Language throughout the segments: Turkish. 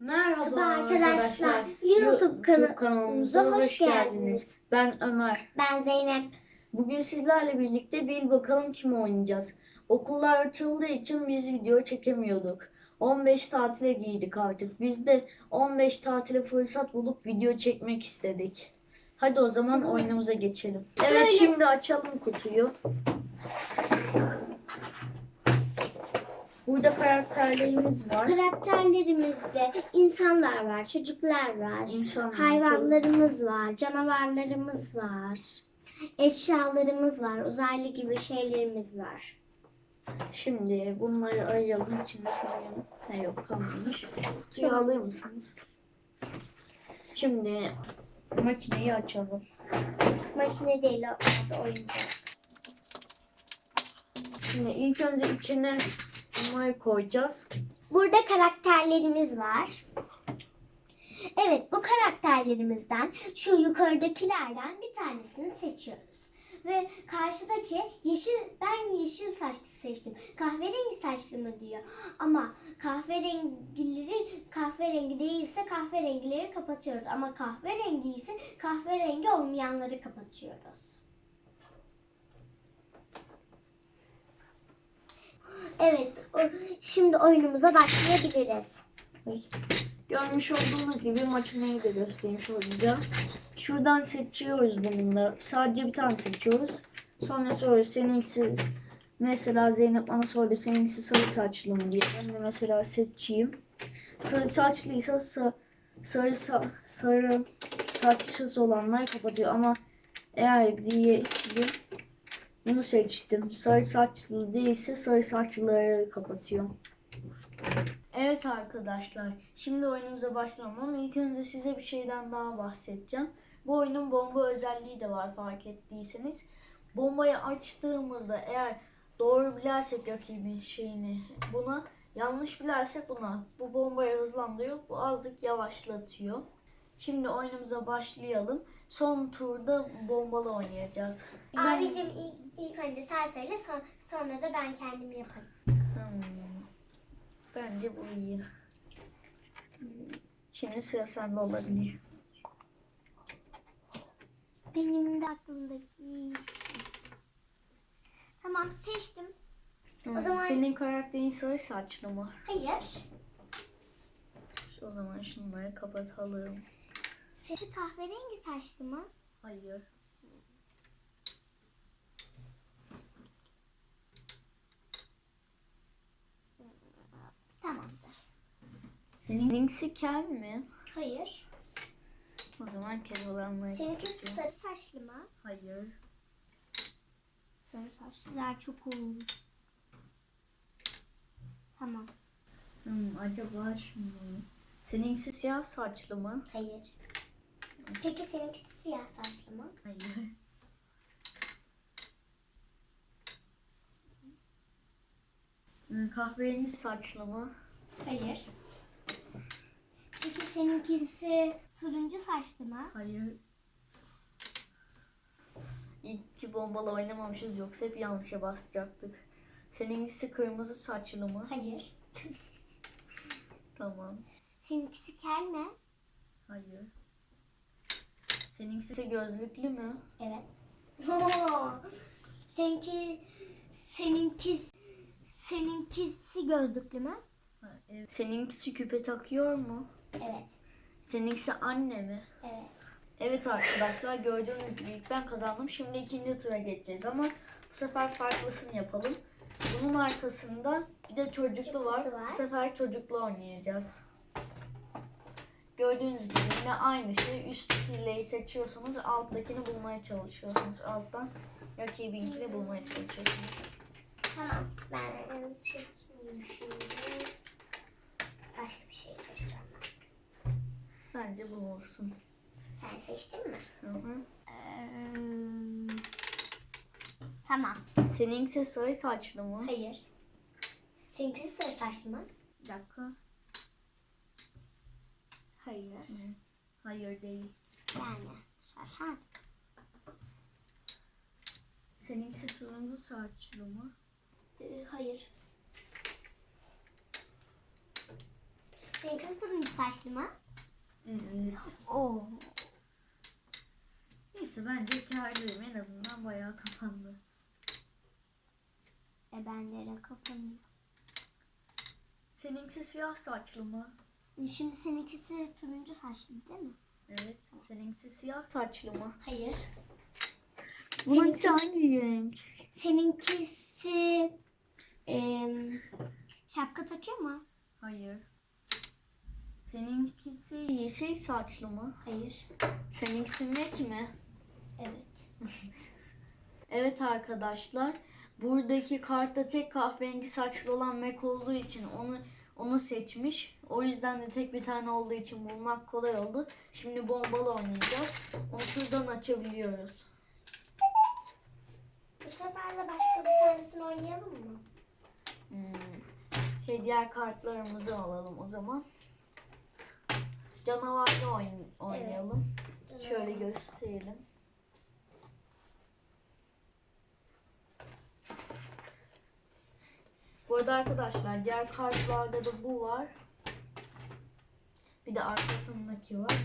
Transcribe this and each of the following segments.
Merhaba arkadaşlar. arkadaşlar. YouTube kana- kanalımıza hoş hoş geldiniz. Ben Ömer. Ben Zeynep. Bugün sizlerle birlikte bil bakalım kim oynayacağız. Okullar açıldığı için biz video çekemiyorduk. 15 tatile giydik artık. Biz de 15 tatile fırsat bulup video çekmek istedik. Hadi o zaman oyunumuza geçelim. Evet Böyle- şimdi açalım kutuyu. Burada karakterlerimiz var. Karakterlerimizde insanlar var, çocuklar var, İnsanlar. hayvanlarımız var, canavarlarımız var, eşyalarımız var, uzaylı gibi şeylerimiz var. Şimdi bunları ayıralım. İçinde sanıyorum. Ha yok kalmamış. Kutuyu alır mısınız? Şimdi makineyi açalım. Makine değil o o oyuncak. Şimdi ilk önce içine bunları koyacağız. Burada karakterlerimiz var. Evet bu karakterlerimizden şu yukarıdakilerden bir tanesini seçiyoruz. Ve karşıdaki yeşil, ben yeşil saçlı seçtim. Kahverengi saçlı mı diyor. Ama kahverengileri kahverengi değilse kahverengileri kapatıyoruz. Ama kahverengi ise kahverengi olmayanları kapatıyoruz. Evet, şimdi oyunumuza başlayabiliriz. Görmüş olduğunuz gibi makineyi de göstereyim şöyle. Şuradan seçiyoruz bununla. Sadece bir tane seçiyoruz. Sonra soruyoruz seninkisi mesela Zeynep bana sordu seninkisi sarı saçlı mı diye. Ben de mesela seçeyim. Sarı saçlıysa sa- sarı sa- sarı saçsız olanlar kapatıyor ama eğer diyelim bunu seçtim. Sarı saçlı değilse sarı saçlıları kapatıyor. Evet arkadaşlar, şimdi oyunumuza başlayalım ama ilk önce size bir şeyden daha bahsedeceğim. Bu oyunun bomba özelliği de var fark ettiyseniz. Bombayı açtığımızda eğer doğru bilersek rakibin şeyini buna, yanlış bilersek buna. Bu bombayı hızlandırıyor, bu azıcık yavaşlatıyor. Şimdi oyunumuza başlayalım. Son turda bombalı oynayacağız. Ben- Abicim ilk, ilk önce sen söyle son- sonra da ben kendim yaparım. Hmm. Bence bu iyi. Şimdi sıra sende olabilir. Benim de aklımdaki. Tamam seçtim. Hmm, zaman- Senin karakterin sarı saçlı mı? Hayır. O zaman şunları kapatalım. Sesi kahverengi saçlı mı? Hayır. Tamamdır. Seninkisi kel mi? Hayır. O zaman kel olanları Seninki kapatacağım. sarı saçlı mı? Hayır. Sarı saçlılar çok oldu. Tamam. Hmm, acaba mu? Seninkisi siyah saçlı mı? Hayır. Peki seninki siyah saçlı mı? Hayır. Hmm, Kahverengi saçlı mı? Hayır. Peki seninkisi turuncu saçlı mı? Hayır. İlk iki bombalı oynamamışız yoksa hep yanlışa basacaktık. Seninkisi kırmızı saçlı mı? Hayır. Tamam. Seninkisi kel mi? Hayır. Seninkisi gözlüklü mü? Evet. Seninki seninki seninkisi gözlüklü mü? Ha, evet. Seninkisi küpe takıyor mu? Evet. Seninkisi anne mi? Evet. Evet arkadaşlar gördüğünüz gibi ilk ben kazandım. Şimdi ikinci tura geçeceğiz ama bu sefer farklısını yapalım. Bunun arkasında bir de çocuklu var. Var. Bu sefer çocuklu oynayacağız. Gördüğünüz gibi yine aynı şey. Üsttekileri seçiyorsunuz. Alttakini bulmaya çalışıyorsunuz. Alttan rakibinkini bulmaya çalışıyorsunuz. Tamam. Ben seçmeyeyim şimdi. Başka bir şey seçeceğim ben. Bence bu olsun. Sen seçtin mi? Hı hı. tamam. Seninkisi sarı saçlı mı? Hayır. Seninkisi sarı saçlı mı? Bir dakika. Hayır. Hayır değil. Yani. Ha. Seninkisi turuncu saçlı mı? Ee, hayır. Seninkisi turuncu saçlı mı? Evet. Oo. Neyse bence kârdayım. En azından bayağı kapandı. E benlere kapanıyor. Seninkisi siyah saçlı mı? Şimdi seninkisi turuncu saçlı değil mi? Evet. Seninkisi siyah saçlı mı? Hayır. Bununki hangi renk? Seninkisi em, şapka takıyor mu? Hayır. Seninkisi yeşil saçlı mı? Hayır. Seninkisi Mac mi? Evet. Evet arkadaşlar. Buradaki kartta tek kahverengi saçlı olan Mac olduğu için onu onu seçmiş. O yüzden de tek bir tane olduğu için bulmak kolay oldu. Şimdi bombalı oynayacağız. Onu şuradan açabiliyoruz. Bu sefer de başka bir tanesini oynayalım mı? Hmm. Şey diğer kartlarımızı alalım o zaman. Canavarlı oyn- oynayalım. Şöyle gösterelim. Arada arkadaşlar diğer kartlarda da bu var. Bir de arkasındaki var.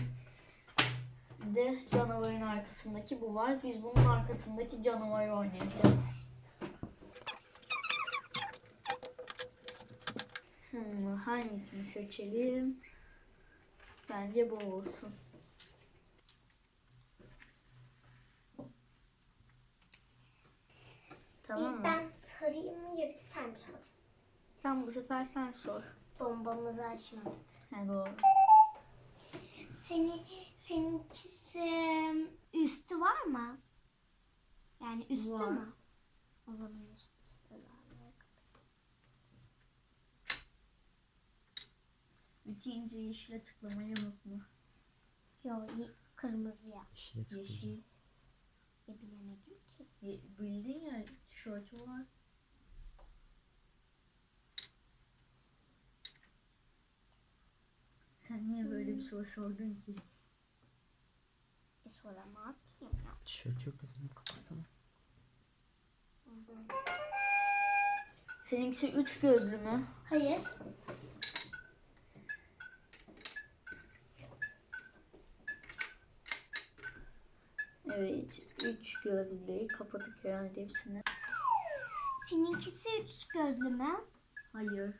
Bir de canavarın arkasındaki bu var. Biz bunun arkasındaki canavarı oynayacağız. Hmm, hangisini seçelim? Bence bu olsun. Tamam İlk mı? ben sarayım mı yoksa sen mi sor? Tamam bu sefer sen sor. Bombamızı açmadık. Ha, doğru. Seni, seninkisi üstü var mı? Yani üstü Var. mü? O zaman üstü. Bitince yeşile tıklamayı unutma. Yok. Yeşile tıklayacağım. Yeşil. E, bilemedim ki. Ye- bildin ya tişörtü var. Sen niye böyle bir soru sordun ki? E soramaz mıyım ya? Tişört yok kızım kapatsana. Seninkisi üç gözlü mü? Hayır. Evet. Üç gözlüğü kapatık herhalde hepsini. Seninkisi üç gözlü mü? Hayır.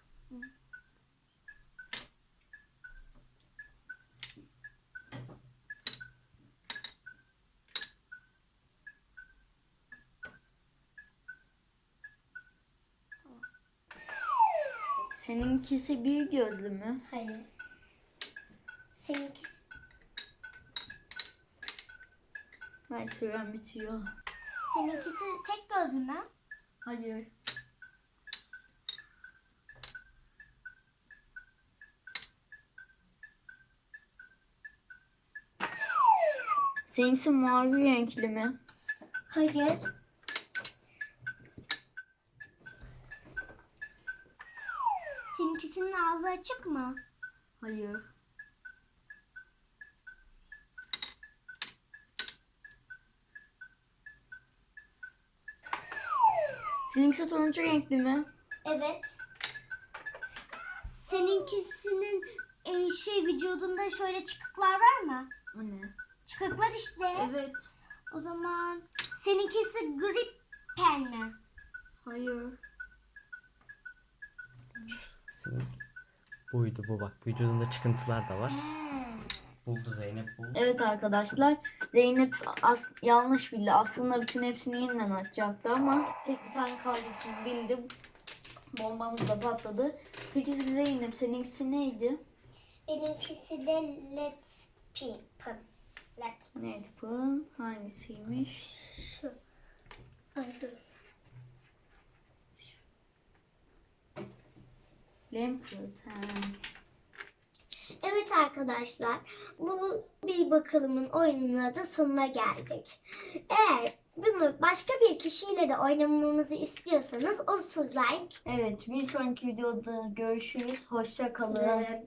Seninkisi bir gözlü mü? Hayır. Seninkisi Ay süren bitiyor. Seninkisi tek gözlü mü? Hayır. Seninkisi mavi renkli mi? Hayır. Seninkisinin ağzı açık mı? Hayır. Seninkisi turuncu renkli mi? Evet. Seninkisinin e, şey vücudunda şöyle çıkıklar var mı? O ne? Çıkıklar işte. Evet. O zaman seninkisi grip pen mi? Hayır. Senin buydu bu bak. Vücudunda çıkıntılar da var. Buldu Zeynep buldu. Evet arkadaşlar. Zeynep as- yanlış bildi. Aslında bütün hepsini yeniden açacaktı ama tek bir tane kaldığı için bildim. Bombamız da patladı. Peki Zeynep seninkisi neydi? Benimkisi de let's pin. Let's Neydi bu? Hangisiymiş? Şu. Ay, dur. Lampert. Evet arkadaşlar, bu bir bakalımın oyununa da sonuna geldik. Eğer bunu başka bir kişiyle de oynamamızı istiyorsanız 30 like Evet bir sonraki videoda görüşürüz. Hoşça kalın. e,